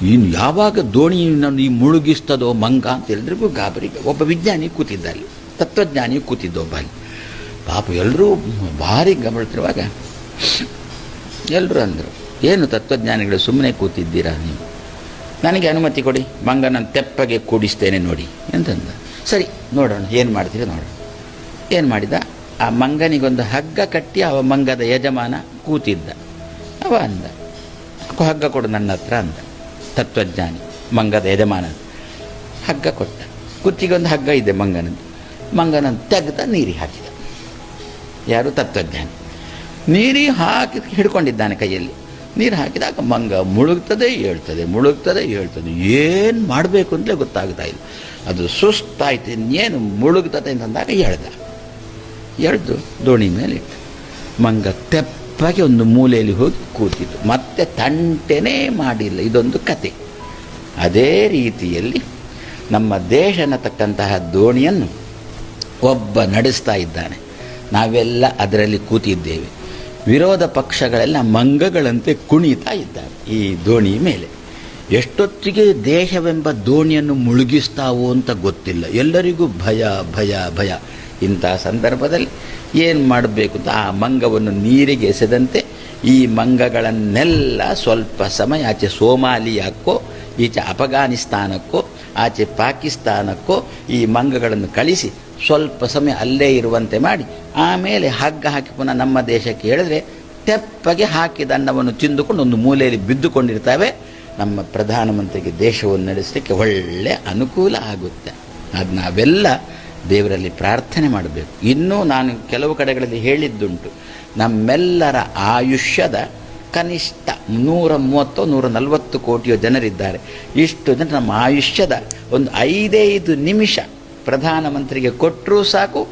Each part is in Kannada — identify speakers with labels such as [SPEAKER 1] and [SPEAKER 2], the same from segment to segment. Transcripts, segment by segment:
[SPEAKER 1] ಇನ್ನು ಯಾವಾಗ ದೋಣಿ ಈ ಮುಳುಗಿಸ್ತದೋ ಮಂಗ ಅಂತ ಎಲ್ರಿಗೂ ಗಾಬರಿ ಒಬ್ಬ ವಿಜ್ಞಾನಿ ಕೂತಿದ್ದ ಅಲ್ಲಿ ತತ್ವಜ್ಞಾನಿ ಕೂತಿದ್ದ ಒಬ್ಬ ಅಲ್ಲಿ. ಪಾಪ ಎಲ್ಲರೂ ಭಾರಿ ಗಮನಿಸಿರುವಾಗ ಎಲ್ಲರೂ ಅಂದರು, ಏನು ತತ್ವಜ್ಞಾನಿಗಳು ಸುಮ್ಮನೆ ಕೂತಿದ್ದೀರಾ ನೀವು? ನನಗೆ ಅನುಮತಿ ಕೊಡಿ ಮಂಗನ ತೆಪ್ಪಗೆ ಕೂಡಿಸ್ತೇನೆ ನೋಡಿ ಎಂತಂದ ಸರಿ, ನೋಡೋಣ, ಏನು ಮಾಡ್ತೀರಿ ನೋಡೋಣ. ಏನು ಮಾಡಿದ? ಆ ಮಂಗನಿಗೊಂದು ಹಗ್ಗ ಕಟ್ಟಿ ಅವ ಮಂಗದ ಯಜಮಾನ ಕೂತಿದ್ದ. ಅವ ಅಂದ, ಹಗ್ಗ ಕೊಡು ನನ್ನ ಹತ್ರ ಅಂದ. ತತ್ವಜ್ಞಾನಿ, ಮಂಗದ ಯಜಮಾನ. ಹಗ್ಗ ಕೊಟ್ಟ. ಕುರ್ಚಿಗೊಂದು ಹಗ್ಗ ಇದೆ ಮಂಗನದ್ದು. ಮಂಗನ ತೆಗೆದ ನೀರಿ ಹಾಕಿದ. ಯಾರು ತತ್ವಜ್ಞಾನಿ? ನೀರಿ ಹಾಕಿ ಹಿಡ್ಕೊಂಡಿದ್ದಾನೆ ಕೈಯಲ್ಲಿ. ನೀರು ಹಾಕಿದಾಗ ಮಂಗ ಮುಳುಗ್ತದೆ ಹೇಳ್ತದೆ ಮುಳುಗ್ತದೆ ಹೇಳ್ತದೆ ಏನು ಮಾಡಬೇಕು ಅಂತಲೇ ಗೊತ್ತಾಗ್ತಾ ಇಲ್ಲ. ಅದು ಸುಸ್ತಾಯ್ತು, ಇನ್ನೇನು ಮುಳುಗ್ತದೆ ಅಂತಂದಾಗ ಎಳ್ದ. ಎಳ್ದು ದೋಣಿ ಮೇಲೆ ಇಟ್ಟು ಮಂಗ ತೆಪ್ಪಾಗಿ ಒಂದು ಮೂಲೆಯಲ್ಲಿ ಹೋಗಿ ಕೂತಿತು ಮತ್ತೆ ತಂಟೆನೇ ಮಾಡಿಲ್ಲ. ಇದೊಂದು ಕತೆ. ಅದೇ ರೀತಿಯಲ್ಲಿ ನಮ್ಮ ದೇಶ ಅನ್ನತಕ್ಕಂತಹ ದೋಣಿಯನ್ನು ಒಬ್ಬ ನಡೆಸ್ತಾ ಇದ್ದಾನೆ. ನಾವೆಲ್ಲ ಅದರಲ್ಲಿ ಕೂತಿದ್ದೇವೆ. ವಿರೋಧ ಪಕ್ಷಗಳೆಲ್ಲ ಮಂಗಗಳಂತೆ ಕುಣಿತಾ ಇದ್ದಾರೆ ಈ ದೋಣಿ ಮೇಲೆ. ಎಷ್ಟೊತ್ತಿಗೆ ದೇಶವೆಂಬ ದೋಣಿಯನ್ನು ಮುಳುಗಿಸ್ತಾವೋ ಅಂತ ಗೊತ್ತಿಲ್ಲ. ಎಲ್ಲರಿಗೂ ಭಯ ಭಯ ಭಯ. ಇಂಥ ಸಂದರ್ಭದಲ್ಲಿ ಏನು ಮಾಡಬೇಕು ಅಂತ? ಆ ಮಂಗವನ್ನು ನೀರಿಗೆ ಎಸೆದಂತೆ ಈ ಮಂಗಗಳನ್ನೆಲ್ಲ ಸ್ವಲ್ಪ ಸಮಯ ಆಚೆ ಸೋಮಾಲಿಯಾಕ್ಕೋ, ಈಚೆ ಅಫಘಾನಿಸ್ತಾನಕ್ಕೋ, ಆಚೆ ಪಾಕಿಸ್ತಾನಕ್ಕೋ ಈ ಮಂಗಗಳನ್ನು ಕಳಿಸಿ ಸ್ವಲ್ಪ ಸಮಯ ಅಲ್ಲೇ ಇರುವಂತೆ ಮಾಡಿ, ಆಮೇಲೆ ಹಗ್ಗ ಹಾಕಿ ಪುನಃ ನಮ್ಮ ದೇಶಕ್ಕೆ ಹೇಳಿದ್ರೆ ತೆಪ್ಪಗೆ ಹಾಕಿದ ಅನ್ನವನ್ನು ತಿಂದುಕೊಂಡು ಒಂದು ಮೂಲೆಯಲ್ಲಿ ಬಿದ್ದುಕೊಂಡಿರ್ತವೆ. ನಮ್ಮ ಪ್ರಧಾನಮಂತ್ರಿಗೆ ದೇಶವನ್ನು ನಡೆಸಲಿಕ್ಕೆ ಒಳ್ಳೆ ಅನುಕೂಲ ಆಗುತ್ತೆ. ಅದು ನಾವೆಲ್ಲ ದೇವರಲ್ಲಿ ಪ್ರಾರ್ಥನೆ ಮಾಡಬೇಕು. ಇನ್ನೂ ನಾನು ಕೆಲವು ಕಡೆಗಳಲ್ಲಿ ಹೇಳಿದ್ದುಂಟು. ನಮ್ಮೆಲ್ಲರ ಆಯುಷ್ಯದ ಕನಿಷ್ಠ ನೂರ ಮೂವತ್ತು ನೂರ ನಲವತ್ತು ಕೋಟಿಯೋ ಜನರಿದ್ದಾರೆ. ಇಷ್ಟು ಜನ ನಮ್ಮ ಆಯುಷ್ಯದ ಒಂದು ಐದೈದು ನಿಮಿಷ ಪ್ರಧಾನಮಂತ್ರಿಗೆ ಕೊಟ್ಟರೂ ಸಾಕು,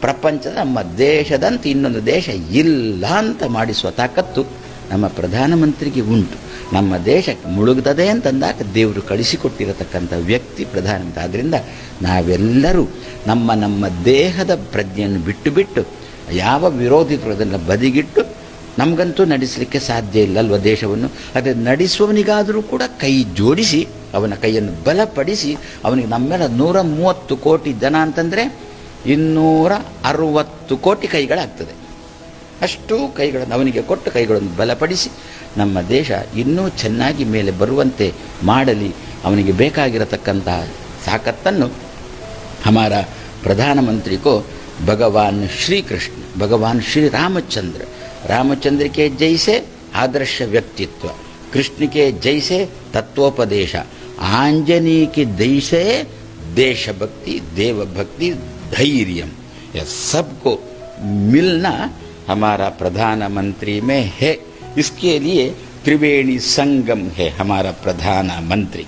[SPEAKER 1] ಪ್ರಪಂಚದ ನಮ್ಮ ದೇಶದಂತೆ ಇನ್ನೊಂದು ದೇಶ ಇಲ್ಲ ಅಂತ ಮಾಡಿಸುವ ತಾಕತ್ತು ನಮ್ಮ ಪ್ರಧಾನಮಂತ್ರಿಗೆ ಉಂಟು. ನಮ್ಮ ದೇಶಕ್ಕೆ ಮುಳುಗ್ತದೆ ಅಂತಂದಾಗ ದೇವರು ಕಳಿಸಿಕೊಟ್ಟಿರತಕ್ಕಂಥ ವ್ಯಕ್ತಿ ಪ್ರಧಾನಮಂತ್ರಿ. ಆದ್ದರಿಂದ ನಾವೆಲ್ಲರೂ ನಮ್ಮ ನಮ್ಮ ದೇಹದ ಪ್ರಜ್ಞೆಯನ್ನು ಬಿಟ್ಟು ಬಿಟ್ಟು ಯಾವ ವಿರೋಧಿ ಅದನ್ನು ಬದಿಗಿಟ್ಟು ನಮಗಂತೂ ನಡೆಸಲಿಕ್ಕೆ ಸಾಧ್ಯ ಇಲ್ಲ ಅಲ್ವ ದೇಶವನ್ನು? ಅದೇ ನಡೆಸುವವನಿಗಾದರೂ ಕೂಡ ಕೈ ಜೋಡಿಸಿ, ಅವನ ಕೈಯನ್ನು ಬಲಪಡಿಸಿ, ಅವನಿಗೆ ನಮ್ಮೆಲ್ಲ ನೂರ ಮೂವತ್ತು ಕೋಟಿ ಜನ ಅಂತಂದರೆ ಇನ್ನೂರ ಅರುವತ್ತು ಕೋಟಿ ಕೈಗಳಾಗ್ತದೆ. ಅಷ್ಟು ಕೈಗಳನ್ನು ಅವನಿಗೆ ಕೊಟ್ಟು ಕೈಗಳನ್ನು ಬಲಪಡಿಸಿ ನಮ್ಮ ದೇಶ ಇನ್ನೂ ಚೆನ್ನಾಗಿ ಮೇಲೆ ಬರುವಂತೆ ಮಾಡಲಿ ಅವನಿಗೆ ಬೇಕಾಗಿರತಕ್ಕಂತಹ ತಾಕತ್ತನ್ನು ಹಮಾರ ಪ್ರಧಾನಮಂತ್ರಿ ಕೋ ಭಗವಾನ್ ಶ್ರೀಕೃಷ್ಣ ಭಗವಾನ್ ಶ್ರೀ ರಾಮಚಂದ್ರ रामचंद्र के जैसे आदर्श व्यक्तित्व कृष्ण के जैसे तत्वोपदेश आंजनी के जैसे देशभक्ति देवभक्ति धैर्य यह सबको मिलना हमारा प्रधानमंत्री में है इसके लिए त्रिवेणी संगम है हमारा प्रधानमंत्री।